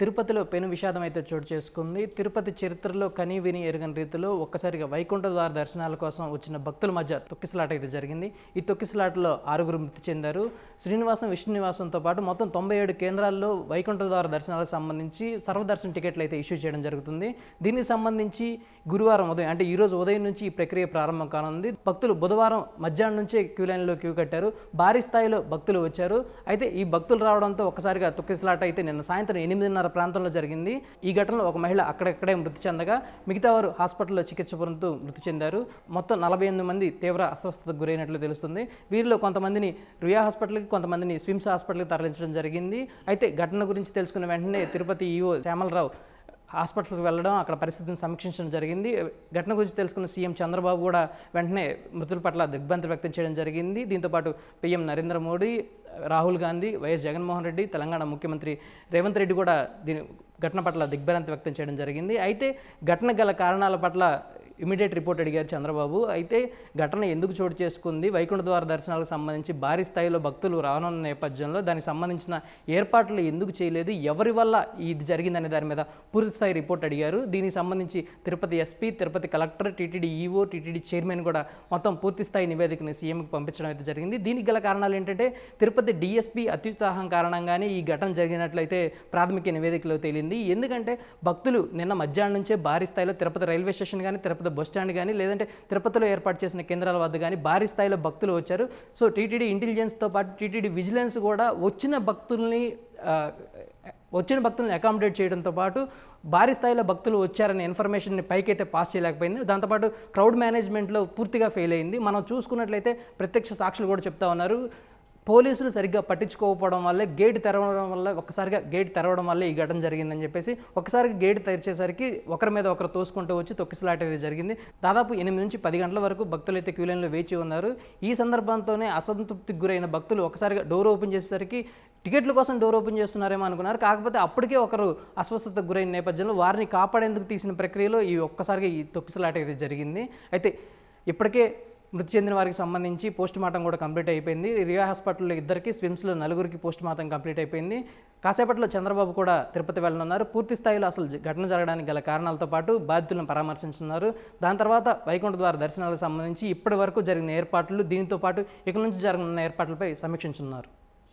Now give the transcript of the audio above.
తిరుపతిలో పెను విషాదం అయితే చోటు చేసుకుంది. తిరుపతి చరిత్రలో కనీ విని ఎరగని రీతిలో ఒక్కసారిగా వైకుంఠ ద్వార దర్శనాల కోసం వచ్చిన భక్తుల మధ్య తొక్కిసలాట అయితే జరిగింది. ఈ తొక్కిసలాటలో ఆరుగురు మృతి చెందారు. శ్రీనివాసం విష్ణునివాసంతో పాటు మొత్తం తొంభై ఏడు కేంద్రాల్లో వైకుంఠ ద్వార దర్శనాలకు సంబంధించి సర్వదర్శన టికెట్లు అయితే ఇష్యూ చేయడం జరుగుతుంది. దీనికి సంబంధించి గురువారం ఉదయం అంటే ఈ రోజు ఉదయం నుంచి ఈ ప్రక్రియ ప్రారంభం కానుంది. భక్తులు బుధవారం మధ్యాహ్నం నుంచే క్యూ లైన్లో క్యూ కట్టారు. భారీ స్థాయిలో భక్తులు వచ్చారు. అయితే ఈ భక్తులు రావడంతో ఒక్కసారిగా తొక్కిసలాట అయితే నిన్న సాయంత్రం ఎనిమిదిన్నర ప్రాంతంలో జరిగింది. ఈ ఘటనలో ఒక మహిళ అక్కడక్కడే మృతి చెందగా మిగతా వారు హాస్పిటల్లో చికిత్స పొందుతూ మృతి చెందారు. మొత్తం నలభై ఎనిమిది మంది తీవ్ర అస్వస్థతకు గురైనట్లు తెలుస్తుంది. వీరిలో కొంతమందిని రుయా హాస్పిటల్కి కొంతమందిని స్విమ్స్ హాస్పిటల్కి తరలించడం జరిగింది. అయితే ఘటన గురించి తెలుసుకున్న వెంటనే తిరుపతి ఈఓ శ్యామలరావు హాస్పిటల్కి వెళ్ళడం అక్కడ పరిస్థితిని సమీక్షించడం జరిగింది. ఘటన గురించి తెలుసుకున్న సీఎం చంద్రబాబు కూడా వెంటనే మృతుల పట్ల దిగ్భ్రాంతి వ్యక్తం చేయడం జరిగింది. దీంతోపాటు పీఎం నరేంద్ర మోడీ రాహుల్ గాంధీ వైఎస్ జగన్మోహన్ రెడ్డి తెలంగాణ ముఖ్యమంత్రి రేవంత్ రెడ్డి కూడా దీని ఘటన పట్ల దిగ్భ్రాంతి వ్యక్తం చేయడం జరిగింది. అయితే ఘటన గల కారణాల పట్ల ఇమీడియట్ రిపోర్ట్ అడిగారు చంద్రబాబు. అయితే ఘటన ఎందుకు చోటు చేసుకుంది? వైకుంఠ ద్వార దర్శనాలకు సంబంధించి భారీ స్థాయిలో భక్తులు రానున్న నేపథ్యంలో దానికి సంబంధించిన ఏర్పాట్లు ఎందుకు చేయలేదు? ఎవరి వల్ల ఇది జరిగిందనే దాని మీద పూర్తి స్థాయి రిపోర్ట్ అడిగారు. దీనికి సంబంధించి Tirupati SP Tirupati collector TTD EO TTD chairman కూడా మొత్తం పూర్తి స్థాయి నివేదికను సీఎంకి పంపించడం అయితే జరిగింది. దీనికి గల కారణాలు ఏంటంటే తిరుపతి డిఎస్పీ అత్యుత్సాహం కారణంగానే ఈ ఘటన జరిగినట్లయితే ప్రాథమిక నివేదికలో తేలింది. ఎందుకంటే భక్తులు నిన్న మధ్యాహ్నం నుంచే భారీ స్థాయిలో తిరుపతి రైల్వే స్టేషన్ కానీ తిరుపతి బస్ స్టాండ్ కానీ లేదంటే తిరుపతిలో ఏర్పాటు చేసిన కేంద్రాల వద్ద కానీ భారీ స్థాయిలో భక్తులు వచ్చారు. సో టీటీడీ ఇంటెలిజెన్స్తో పాటు టీటీడీ విజిలెన్స్ కూడా వచ్చిన భక్తుల్ని వచ్చిన భక్తుల్ని అకామిడేట్ చేయడంతో పాటు భారీ స్థాయిలో భక్తులు వచ్చారనే ఇన్ఫర్మేషన్ని పైకైతే పాస్ చేయలేకపోయింది. దాంతోపాటు క్రౌడ్ మేనేజ్మెంట్లో పూర్తిగా ఫెయిల్ అయింది. మనం చూసుకున్నట్లయితే ప్రత్యక్ష సాక్షులు కూడా చెప్తా ఉన్నారు. పోలీసులు సరిగ్గా పట్టించుకోకపోవడం వల్లే గేట్ తెరవడం వల్ల ఒక్కసారిగా గేట్ తెరవడం వల్లే ఈ ఘటన జరిగిందని చెప్పేసి ఒకసారి గేట్ తెరిచేసరికి ఒకరి మీద ఒకరు తోసుకుంటూ వచ్చి తొక్కిసలాట జరిగింది. దాదాపు ఎనిమిది నుంచి పది గంటల వరకు భక్తులు అయితే క్యూ లైన్లో వేచి ఉన్నారు. ఈ సందర్భంతోనే అసంతృప్తికి గురైన భక్తులు ఒకసారిగా డోర్ ఓపెన్ చేసేసరికి టికెట్ల కోసం డోర్ ఓపెన్ చేస్తున్నారేమో అనుకున్నారు. కాకపోతే అప్పటికే ఒకరు అస్వస్థతకు గురైన నేపథ్యంలో వారిని కాపాడేందుకు తీసిన ప్రక్రియలో ఈ ఒక్కసారిగా ఈ తొక్కిసలాట అయితే జరిగింది. అయితే ఇప్పటికే మృతి చెందిన వారికి సంబంధించి పోస్ట్ మార్టం కూడా కంప్లీట్ అయిపోయింది. రియా హాస్పిటల్లో ఇద్దరికి స్విమ్స్లో నలుగురికి పోస్ట్ మార్టం కంప్లీట్ అయిపోయింది. కాసేపట్లో చంద్రబాబు కూడా తిరుపతి వెళ్ళనున్నారు. పూర్తి స్థాయిలో అసలు ఘటన జరగడానికి గల కారణాలతో పాటు బాధితులను పరామర్శించున్నారు. దాని తర్వాత వైకుంఠ ద్వార దర్శనాలకు సంబంధించి ఇప్పటి వరకు జరిగిన ఏర్పాట్లు దీంతో పాటు ఇక నుంచి జరగనున్న ఏర్పాట్లపై సమీక్షించున్నారు.